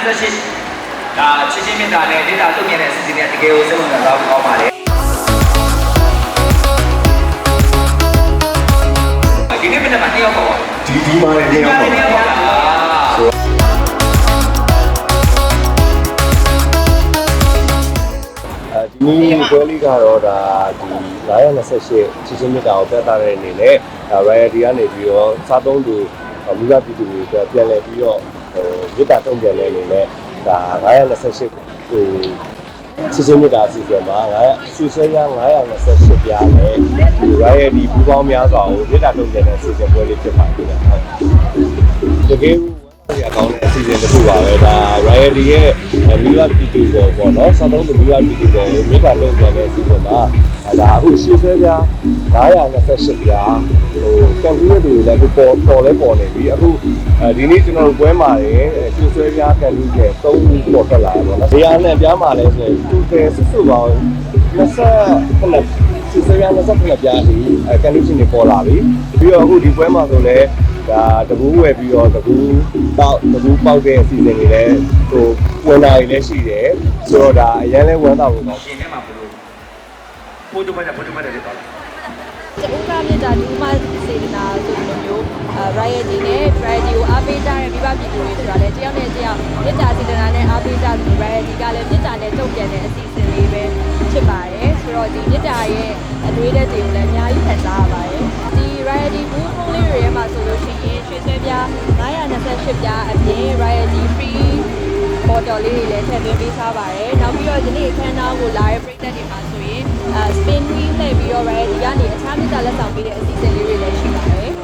ဒါချစ်ချင်းမြတ်တာနဲ့ဒေတာတုံ့ပြန်တဲ့အစီအစဉ်တွေတကယ်ကိုစိတ်ဝင်စားတော့ကောင်းပါတယ်ဒီနေ့မနေ့ကနှစ်ယောက်ပေါ့ဒီဒီမှာလည်းနေရာပေါ့နှစ်ယောက်ပါဆိုအဲဒီနေ့ပွဲလေးကတော့ဒါဒီ928ချစ်ချင်းမြတ်တာကိုပြသတဲ့အနေနဲ့ဒါ variety ကနေပြီးတော့စားသုံးသူမိဘပြည်သူတွေအတွက်ပြန်လည်ပြီးတော့ ဟိုမြတ်တာတုံ့ပြန်တဲ့အနေနဲ့ဒါ928ဟိုချစ်ချင်းမြတ်တာအစီအစဉ်မှာ9ဆွေဆွေရ928ပြားနဲ့ဒီ variety ပူပေါင်းများစွာကိုမြတ်တာတုံ့ပြန်တဲ့အစီအစဉ်ပွဲလေးဖြစ်ပါတယ်ဟုတ်တကယ် ကိုရကောင်းတဲ့အစီအစဉ်တစ်ခုပါပဲဒါ Riot ရဲ့မိဘပြည်သူပေါ်ပေါ့နော်စောင်းသုံးသူမိဘပြည်သူပေါ်ကိုမိဘလုံးပြန်တဲ့အစီအစဉ်မှာဒါအခုရှေ့ဆွဲပြ928ပြားဟိုကန်ထီးရဲ့လူတွေလည်းပေါ်ပေါ်လဲပေါ်နေပြီအခုဒီနေ့ကျွန်တော်တို့ပွဲမှာရင်ရှေ့ဆွဲပြားကန်ထီးရဲ့3ခုပေါ်ထွက်လာတယ်ပေါ့နော်။ဒီအားနဲ့ပြားမှာလဲဆိုရင်သူကစွစုပေါင်း29စီစရ29ပြားဒီကန်ထီးချင်းတွေပေါ်လာပြီ။ပြီးတော့အခုဒီပွဲမှာဆိုလည်း ဒါတကူဝယ်ပြီးတော့တကူပေါက်တကူပေါက်တဲ့အစီအစဉ်တွေလည်းဟိုဝင်လာရလည်းရှိတယ်ဆိုတော့ဒါအရင်လဲဝမ်းသာဖို့ကောင်းရှင်ထဲမှာဘယ်လိုပို့တော့ပတ်ပို့တော့ပတ်တယ်တော့တူကမြစ်တာဒီမှာစေတနာဆိုလိုမျိုးအဲ riot တွေနဲ့ riot ကိုအားပေးကြတဲ့မိဘပြည်သူတွေဆိုတာလည်းတယောက်နဲ့တယောက်မြစ်တာစေတနာနဲ့အားပေးကြသူ riot ကလည်းမြစ်တာနဲ့တုံ့ပြန်တဲ့အစီအစဉ်လေးပဲဖြစ်ပါတယ်ဆိုတော့ဒီမြစ်တာရဲ့အတွေးတဲ့တွေကိုလည်း အပြင် riot free ပေါ်တော်လေးတွေလည်းထည့်သွင်းပေးထားပါတယ်။နောက်ပြီးတော့ဒီနေ့အခမ်းအနားကိုလာတဲ့ပရိသတ်တွေမှာဆိုရင်အဲ spin wheel လှည့်ပြီးတော့ variety ကနေအခြားမြစ်တာလက်ဆောင်ပေးတဲ့အစီအစဉ်လေးတွေလည်းရှိပါတယ်။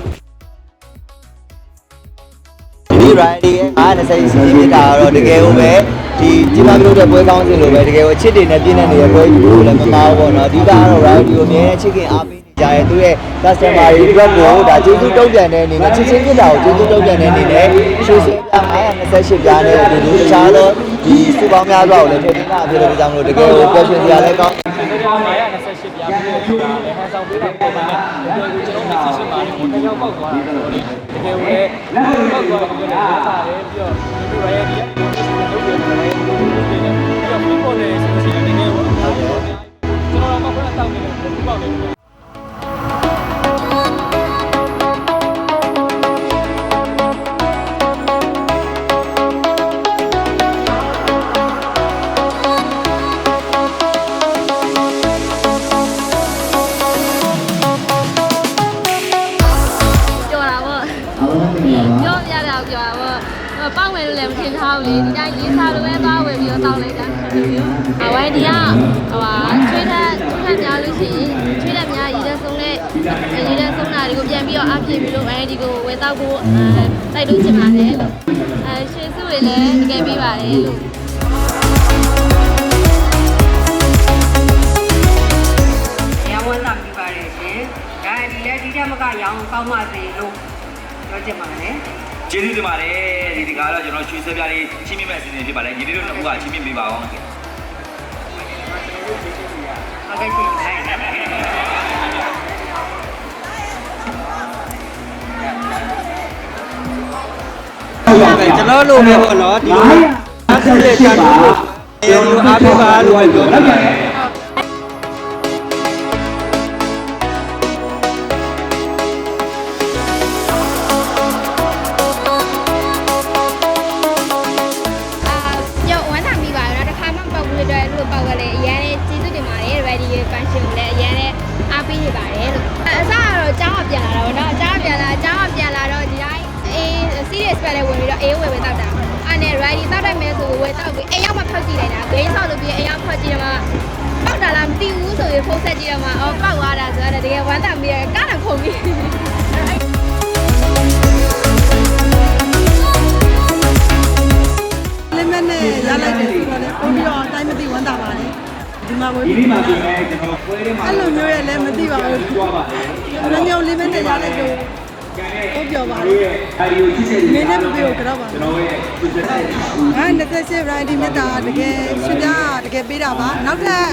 ဒီ variety ရဲ့90စီးနေတာကတော့တကယ်ကိုပဲဒီဒီမှာပြုလုပ်တဲ့ပွဲကောင်းစဉ်လိုပဲတကယ်ကိုအချစ်တွေနဲ့ပြည့်နေတဲ့ပွဲကြီးကိုလည်းမမာဘူးပေါ့နော်အဓိကကတော့ variety ကိုအမြဲချစ်ခင်အားပေး နေကြရဲ့သူရဲ့ customer တွေအတွက်ကိုဒါကျေးဇူးတုံ့ပြန်တဲ့အနေနဲ့ချစ်ချင်းပြတာကိုကျေးဇူးတုံ့ပြန်တဲ့အနေနဲ့ရွှေစင်ပြ928ပြားနဲ့အတူတူတခြားသောဒီစုပေါင်းများစွာကိုလည်းထည့်သွင်းတာဖြစ်တဲ့ကြောင့်မလို့တကယ်ကိုပျော်ရွှင်စရာလည်းကောင်းဒီကောင်928ပြားပြီးတော့ဒီလည်းဟန်ဆောင်ပေးတာပုံမှန်နဲ့ဒီကိုကျွန်တော်မျက်စိရှင်းပါတယ်ဟိုတစ်ယောက်ပောက်သွားတာဆိုတော့တကယ်ကိုလည်းပောက်သွားတယ်ပြီးတော့လက်ထားတယ် ပေါ့ပောက်မယ်လို့လည်းမထင်ထားဘူးလေဒီတိုင်းလေးစားလိုပဲသွားဝယ်ပြီးတော့တောင်းလိုက်တာအဝိုင်းဒီကဟိုဟာချွေးတဲ့ချွေးတဲ့များလို့ရှိရင်ချွေးတဲ့များရည်တဲ့ဆုံးတဲ့ရည်တဲ့ဆုံးတာတွေကိုပြန်ပြီးတော့အပြည့်ပြီးလို့အဲဒီကိုဝယ်တော့ဖို့အဲတိုက်လို့ချင်ပါတယ်လို့အဲရွှေစုတွေလည်းတကယ်ပြီးပါတယ်လို့ရောင်းဝန်းသာပြပါတယ်ရှင်။ဒါဒီလက်ဒီတက်မကရောင်းကောင်းပါစေလို့ပြောချင်ပါတယ် ကျေးဇူးတင်ပါတယ်ဒီဒီကတော့ကျွန်တော်ရွှေစက်ပြားလေးချင်းမြင့်မဲ့အစီအစဉ်ဖြစ်ပါတယ်ညီလေးတို့နှစ်ခုကချင်းမြင့်ပေးပါအောင်။ဟုတ်ကဲ့ရှင်။ဟုတ်ကျွန်တော်လိုပဲပေါ့နော်ဒီလိုအားထုတ်တဲ့ချာတူလို့ဒီလိုအားပေးပါလို့ပြောတာ သိဘူးဆိုရင်ဖုန်းဆက်ကြည့်တော့မှအော်ပောက်သွားတာဆိုတော့တကယ်ဝမ်းသာမိရကားတော့ခုံပြီးလေးမနဲ့ရလိုက်တယ်ဆိုတော့လေပုံပြီးတော့အတိုင်းမသိဝမ်းသာပါလေဒီမှာဝယ်ဒီပြီးနေ့မှာဆိုရင်ကျွန်တော်ပွဲထဲမှာအဲ့လိုမျိုးရဲ့လည်းမသိပါဘူးကြွားပါတယ်ဘယ်မျိုးလေးမနဲ့ရလိုက်လို့ ဟုတ်ပြောပါလေအဲဒီကိုချစ်စက်မင်းလည်းမပြောကြတော့ပါကျွန်တော်ရဲ့သူစက်တဲ့ငါ28 variety မြတ်တာတကယ်ရှင်ပြတကယ်ပေးတာပါနောက်ထပ်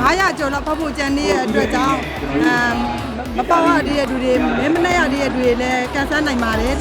900ကျော်တော့ဖောက်ဖို့ကြံနေတဲ့အတွက်ကြောင့်အမ်မပေါ့ရတဲ့လူတွေမင်းမနဲ့ရတဲ့လူတွေလည်းကန်ဆယ်နိုင်ပါတယ်